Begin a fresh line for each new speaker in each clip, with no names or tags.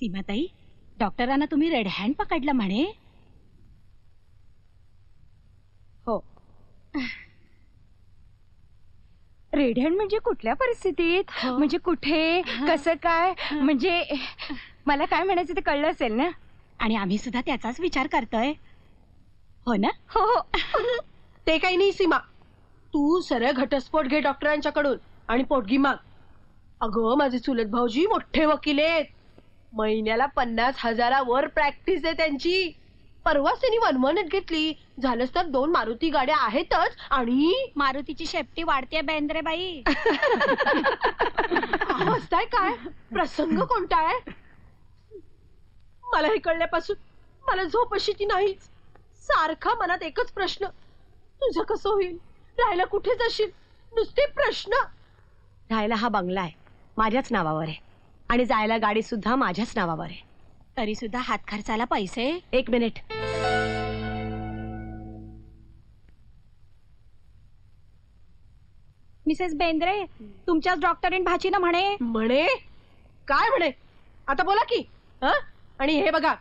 सीमाताई डॉक्टरांना तुम्ही red hand पकडलं म्हणे.
हो. रेड हँड म्हणजे कुठल्या परिस्थितीत?
हो.
म्हणजे कुठे? कसं काय? म्हणजे मला काय म्हणायचं ते कळलं असेल ना?
आणि आम्ही सुद्धा त्याचाच विचार करतोय. हो ना?
हो हो.
ते काही नाही सीमा. तू सरळ घटस्फोट घे डॉक्टरांच्याकडून आणि पोटगी माग. अगं माझे चुलत भाऊजी मोठे वकील आहेत. महिन्याला पन्नास हजारावर प्रॅक्टिस आहे त्यांची. परवाच त्यांनी वनवनत घेतली. झालंच तर दोन मारुती गाड्या आहेतच आणि
मारुतीची शेपटी वाढते बेंद्रे बाई
हसताय काय? प्रसंग कोणता आहे? मला हे कळल्यापासून मला झोप अशी ती नाहीच. सारखा मनात एकच प्रश्न. तुझं कसं होईल? राहायला कुठे जाशील? नुसते प्रश्न.
राहायला हा बंगला आहे. माझ्याच नावावर आहे. आणि जायला गाडी सुद्धा माझ्याच नावावर आहे.
तरी सुद्धा हात खर्चाला पैसे?
एक मिनिट.
मिसेस बेंद्रे तुमच्याच डॉक्टरीन भाचीनं म्हणे.
म्हणे? काय म्हणे? आता बोला की. हं? आणि हे बघा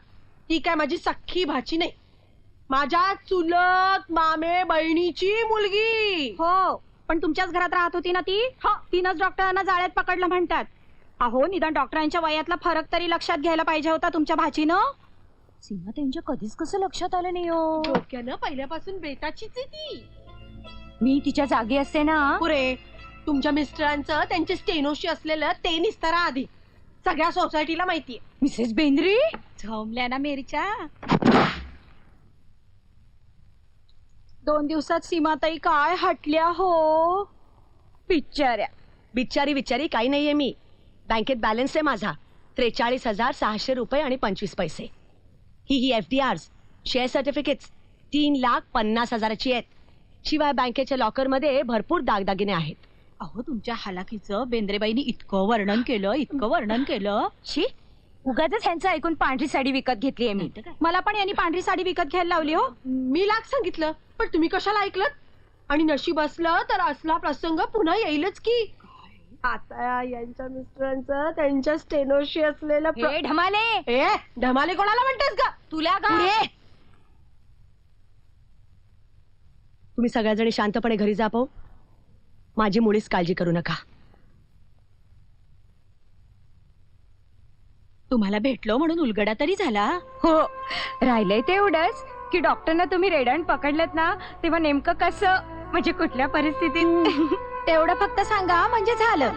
ती काय माझी सख्खी भाची नाही. माझ्या चुलत मामे बहिणीची मुलगी.
हो पण तुमच्याच घरात राहत होती ना ती?
हा.
तीनच डॉक्टरांना जाळ्यात पकडलं म्हणतात. अहो निदान डॉक्टरांच्या वयातला फरक तरी लक्षात घ्यायला पाहिजे होता तुमच्या भाचीनं. सीमा त्यांच्या कधीच कसं लक्षात आलं नाही हो.
डोक्यानं पहिल्यापासून बेताचीच आहे ती.
मी तिच्या जागी असते ना.
पुरे तुमच्या मिस्टरांचं त्यांचे स्टेनोशी असलेलं ते निस्तारा आधी. सगळ्या सोसायटीला माहितीये.
मिसेस बेंद्री?
झोमल्या ना मेरीच्या. दोन दिवसात सीमाताई काय हटल्या हो?
पिच्चाऱ्या
बिचारी विचारी काही नाहीये मी. बँकेत बॅलन्स आहे माझा. त्रेचाळीस हजार सहाशे रुपये आणि पंचवीस पैसे. ही ही F D Rs share certificates तीन लाख पन्नास हजाराची आहेत. शिवाय बँकेच्या लॉकरमध्ये भरपूर दागदागिने आहेत.
अहो तुमच्या हालाकीचं बेंद्रेबाईंनी इतकं वर्णन केलं इतकं वर्णन केलं.
शी उगाच ह्यांचं ऐकून पांढरी साडी विकत घेतलीये मी.
नाही तर काय. मला पण यांनी पांढरी साडी विकत घ्यायला लावली हो.
मी लाख सांगितलं पण तुम्ही कशाला ऐकलं आणि नशीब असलं तर असला प्रसंग पुन्हा येईलच की. आता यांच्या मिस्टरांचं त्यांच्या स्टेनोशी असलेलं प्र-
हे ढमाले!
ए धमाले कोणाला म्हणतेस का
तुला का?
पुढे! तुम्ही सगळ्याजणी शांतपणे घरी जा पाहू माझी मुळीच काळजी करू नका.
तुम्हाला भेटलो म्हणून उलगडा तरी झाला?
हो राहिलंय तेवढंच की डॉक्टरना तुम्ही रेडण पकडलेत ना तेव्हा नेमकं कसं? म्हणजे कुठल्या परिस्थितीत?
तेवढं फक्त सांगा म्हणजे झालं.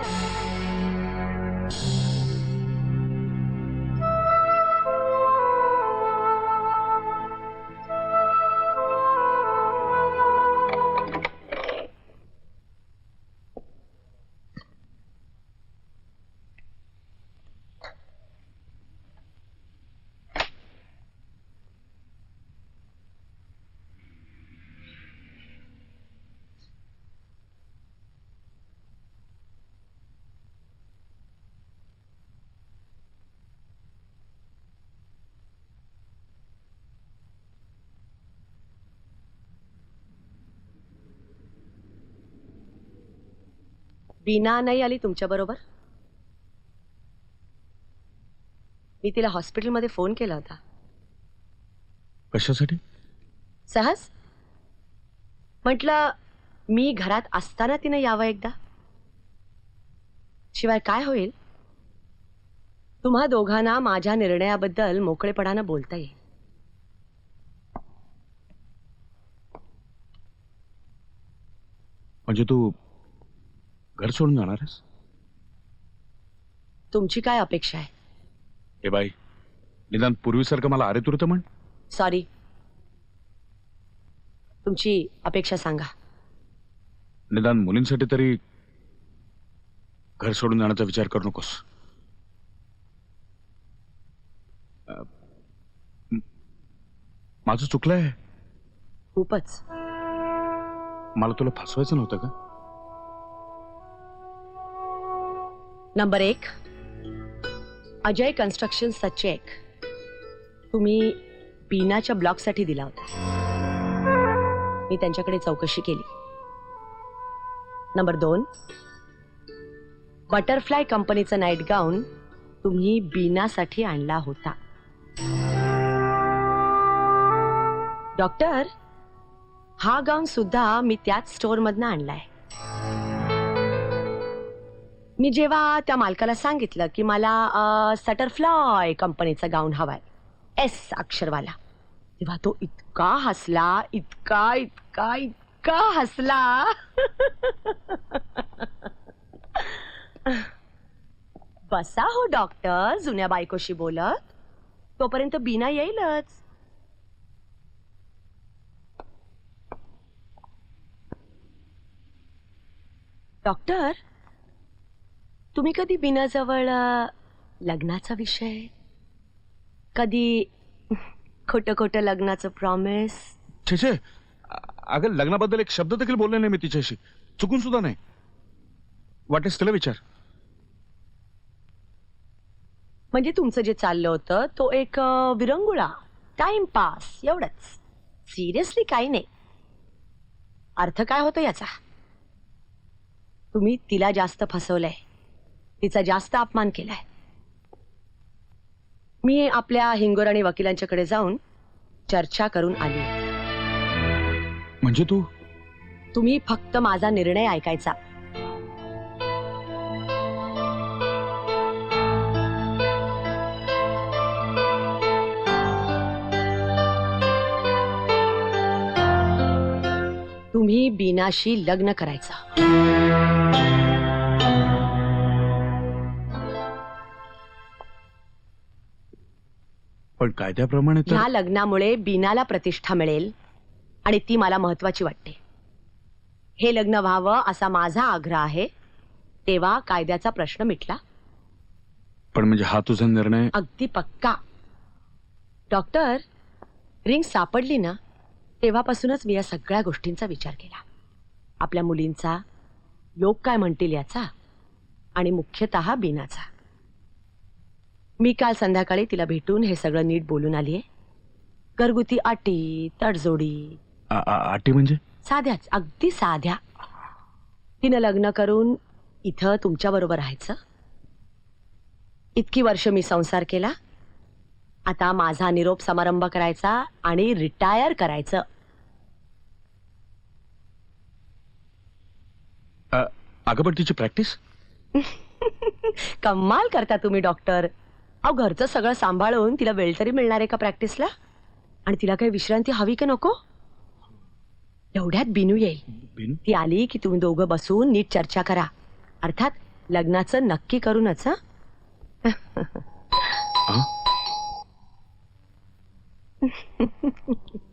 बीना नाही आली तुमच्या बरोबर? मी तिला हॉस्पिटलमध्ये फोन केला होता.
कशासाठी?
सहज? म्हटलं मी घरात असताना तिनं यावं एकदा. शिवाय काय होईल? तुम्हा दोघांना माझ्या निर्णयाबद्दल मोकळेपणानं बोलता येईल.
म्हणजे तू घर सोडून जाणार
तुमची काय अपेक्षा आहे?
हे बाई निदान पूर्वीसारखं मला अरे तुरतं म्हण.
सॉरी तुमची अपेक्षा सांगा.
निदान मुलींसाठी तरी घर सोडून जाण्याचा विचार करू नकोस. अ, म- माझं चुकलंय?
खूपच.
मला तुला फसवायचं नव्हतं का?
नंबर एक अजय कन्स्ट्रक्शनचा चेक तुम्ही बीनाच्या ब्लॉकसाठी दिला होता. मी त्यांच्याकडे चौकशी केली. नंबर दोन बटरफ्लाय कंपनीचं नाईट गाऊन तुम्ही बीनासाठी आणला होता. डॉक्टर हा गाऊन सुद्धा मी त्याच स्टोअर मधनं आणलाय. मी जेव्हा त्या मालकाला सांगितलं की मला सटरफ्लॉय कंपनीचा गाऊन हवाय एस अक्षरवाला तेव्हा तो इतका हसला इतका इतका इतका हसला. बसा हो डॉक्टर जुन्या बायकोशी बोलत. तोपर्यंत बिना येईलच. डॉक्टर तुम्ही कधी बीनाजवळ लग्नाचा विषय? कधी खोटं खोटं लग्नाचं प्रॉमिस
छे अगं लग्नाबद्दल एक शब्द देखील बोलले नाही मी तिच्याशी. चुकून सुद्धा नाही. वाटेस तिला विचार.
म्हणजे तुमचं जे चाललं होतं तो एक अ, विरंगुळा. टाइमपास एवढंच. सिरियसली काही नाही. अर्थ काय होतो याचा? तुम्ही तिला जास्त फसवलंय. तिचा जास्त अपमान केलाय. मी आपल्या हिंगोर आणि वकिलांच्याकडे जाऊन चर्चा करून आली.
म्हणजे तू?
तुम्ही फक्त माझा निर्णय ऐकायचा. तुम्ही बीनाशी लग्न करायचं.
पण कायद्याप्रमाणे तर
ह्या लग्नामुळे बीनाला प्रतिष्ठा मिळेल आणि ती मला महत्वाची वाटते. हे लग्न व्हावं असा माझा आग्रह आहे. तेव्हा कायद्याचा प्रश्न मिटला.
पण म्हणजे हा तुझा निर्णय
अगदी पक्का. डॉक्टर रिंग सापडली ना तेव्हापासूनच मी या सगळ्या गोष्टींचा विचार केला. आपल्या मुलींचा लोक काय म्हणतील याचा आणि मुख्यतः बीनाचा. मी काल संध्याकाळी तिला भेटून हे सगळं नीट बोलून आलीये. घरगुती अटी तडजोडी.
आ- आ- अटी म्हणजे?
साध्याच अगदी साध्या. तिनं लग्न करून इथं तुमच्या बरोबर राहायचं. इतकी वर्ष मी संसार केला. आता माझा निरोप समारंभ करायचा आणि रिटायर करायचं.
अगं पण तिची प्रॅक्टिस?
कमाल करता तुम्ही डॉक्टर. अहो घरचं सगळं सांभाळून तिला वेळ तरी मिळणार आहे का प्रॅक्टिसला? आणि तिला काही विश्रांती हवी की नको? एवढ्यात बिनू येईल. ती आली की तुम्ही दोघं बसून नीट चर्चा करा. अर्थात लग्नाचं नक्की करूनच हं?